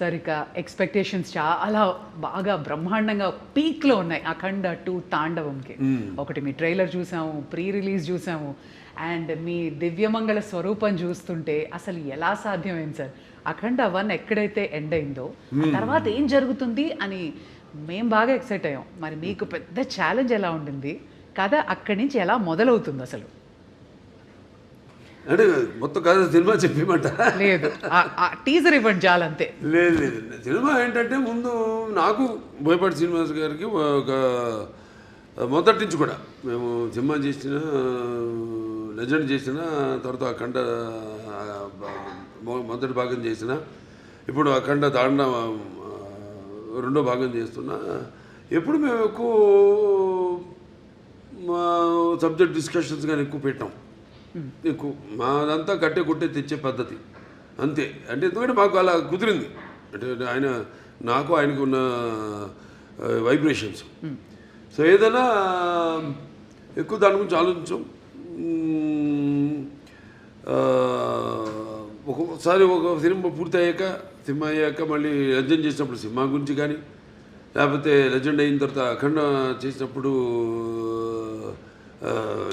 సరిక expectations చాలా బాగా బ్రహ్మాండంగా పీక్లో ఉన్నాయి. అఖండ టూ తాండవంకి. ఒకటి మీ ట్రైలర్ చూసాము ప్రీ రిలీజ్ చూసాము. అండ్ మీ దివ్యమంగళ స్వరూపం చూస్తుంటే అసలు ఎలా సాధ్యమైంది సార్? అఖండ వన్ ఎక్కడైతే ఎండ్ అయిందో ఆ తర్వాత ఏం జరుగుతుంది అని మేం బాగా ఎక్సైట్ అయ్యాం. మరి మీకు పెద్ద ఛాలెంజ్ ఎలా ఉండింది? కథ అక్కడి నుంచి ఎలా మొదలవుతుంది అసలు? అంటే మొత్తం కథ సినిమా చెప్పేమంట. లేదు. టీజర్ ఇవ్వండి చాలంతే లేదు లేదు. సినిమా ఏంటంటే ముందు నాకు బోయపాటి శ్రీనివాస్ గారికి ఒక మొదటి నుంచి కూడా మేము సినిమా చేసిన లెజెండ్ చేసిన తర్వాత అఖండ మొదటి భాగం చేసిన ఇప్పుడు అఖండ తాండ రెండో భాగం చేస్తున్నా. ఎప్పుడు మేము ఎక్కువ మా సబ్జెక్ట్ డిస్కషన్స్ కానీ ఎక్కువ పెట్టాం. మాదంతా కట్టే కొట్టే తెచ్చే పద్ధతి. అంతే. అంటే ఎందుకంటే మాకు అలా కుదిరింది. అంటే ఆయన నాకు ఆయనకు ఉన్న వైబ్రేషన్స్ సో ఏదైనా ఎక్కువ దాని గురించి ఆలోచించాం. ఒక్కొక్కసారి ఒక సినిమా పూర్తి అయ్యాక సినిమా అయ్యాక మళ్ళీ లెజెండ్ చేసినప్పుడు సినిమా గురించి కానీ లేకపోతే లెజెండ్ అయిన తర్వాత అఖండ చేసినప్పుడు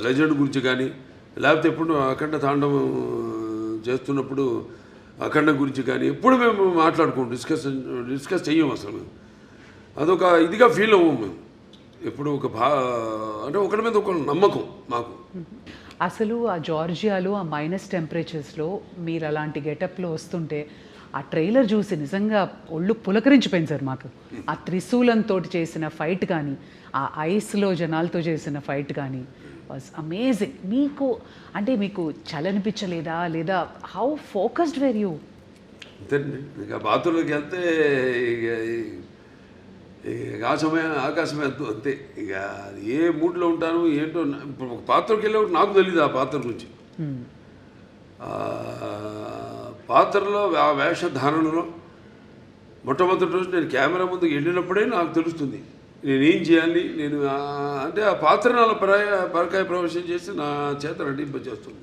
లెజెండ్ గురించి కానీ లేకపోతే ఎప్పుడు అఖండ తాండవం చేస్తున్నప్పుడు అఖండ గురించి కానీ ఎప్పుడు మేము మాట్లాడుకోం డిస్కస్ డిస్కస్ చెయ్యం అసలు. మేము అదొక ఇదిగా ఫీల్ అవ్వం మేము. ఎప్పుడు ఒక భా అంటే ఒకరి మీద ఒక నమ్మకం మాకు. అసలు ఆ జార్జియాలో ఆ మైనస్ టెంపరేచర్స్లో మీరు అలాంటి గెటప్లో వస్తుంటే ఆ ట్రైలర్ చూసి నిజంగా ఒళ్ళు పులకరించిపోయింది సార్ మాకు. ఆ త్రిశూలంతో చేసిన ఫైట్ కానీ ఆ ఐస్లో జనాలతో చేసిన ఫైట్ కానీ వాజ్ అమేజింగ్ మీకు అంటే మీకు చలనిపించలేదా? లేదా హౌ ఫోకస్డ్ వేర్ యూ అంతేనండి. ఇక బాత్రూంలోకి వెళ్తే ఇక ఆ సమయం ఆకాశమే అంతు అంతే. ఇక ఏ మూడ్లో ఉంటాను ఏంటో పాత్రకి వెళ్ళేప్పుడు నాకు తెలియదు ఆ పాత్ర గురించి. పాత్రలో ఆ వేషధారణలో మొట్టమొదటి రోజు నేను కెమెరా ముందుకు వెళ్ళినప్పుడే నాకు తెలుస్తుంది. నేనేం చేయాలి? నేను అంటే ఆ పాత్ర నాలో పరాయ పరకాయ ప్రవేశం చేసి నా చేత నటింపజేస్తుంది